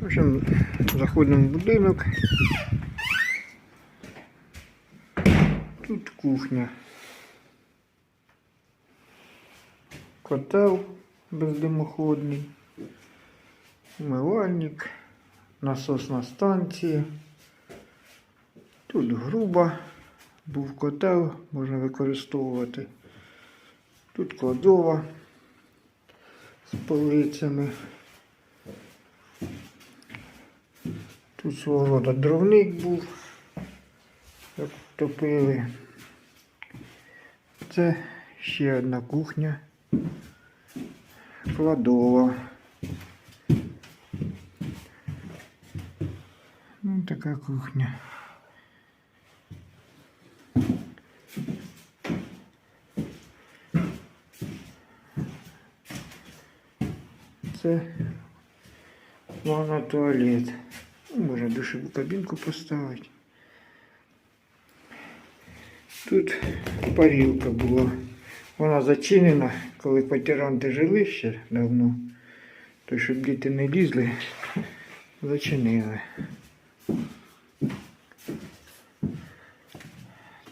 В общем, заходимо в будинок. Тут кухня. Котел бездимоходний, умивальник, насосна станція. Тут груба, був котел, можна використовувати. Тут кладова з полицями. Тут свого роду дровник був, як топили. Це ще одна кухня. Кладова. Ну, така кухня. Це ванна туалет. Ну, душеву кабінку поставити. Тут парілка була. Вона зачинена, коли квартиранти жили ще давно. То щоб діти не лізли, зачинили.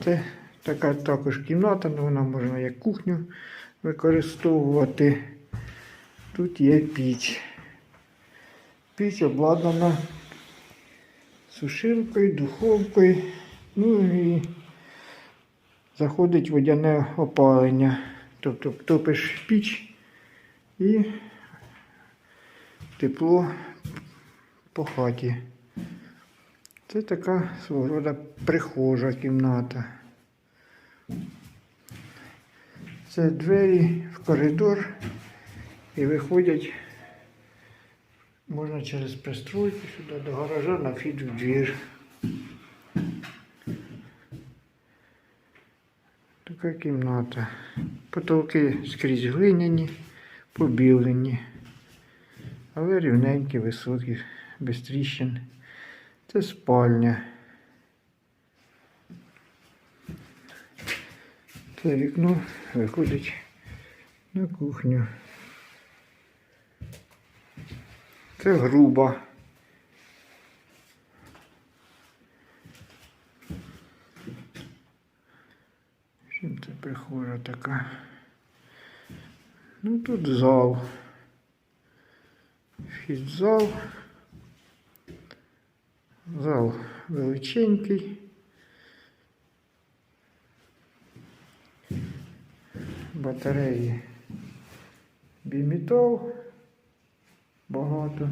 Це така також кімната, але вона можна як кухню використовувати. Тут є піч. Піч обладнана сушилкою, духовкою. Ну і заходить водяне опалення. Тобто топиш піч і тепло по хаті. Це така свого роду прихожа кімната. Це двері в коридор і виходять можна через пристройку сюди до гаража на вхід в двір. Така кімната. Потолки скрізь глиняні, побілені, але рівненькі, високі, без тріщин. Це спальня. Це вікно виходить на кухню. Це груба. Чим це прихожа така? Ну тут зал. В зал. Величенький. Батареї бімітов багато.